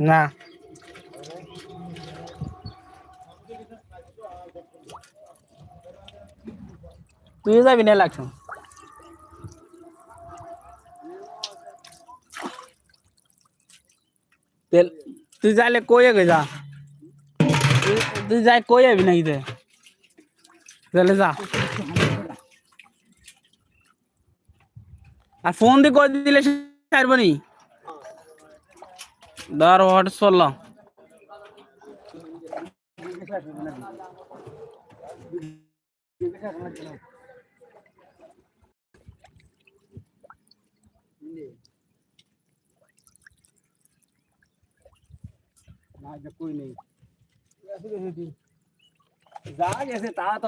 না তুই যাবি না লাগছো তেল তুই যাইলে কই গে যা তুই- তুই যাই কই যাবি নাকি তে তাহলে যা আর ফোন দিয়ে কই দিলে ছাড়বো దారు ఒకటి సొల్లం कोई नहीं ऐसे जा कैसे था तो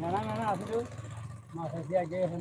মেলা মেলা আছিল। মাছ আছে আগে না?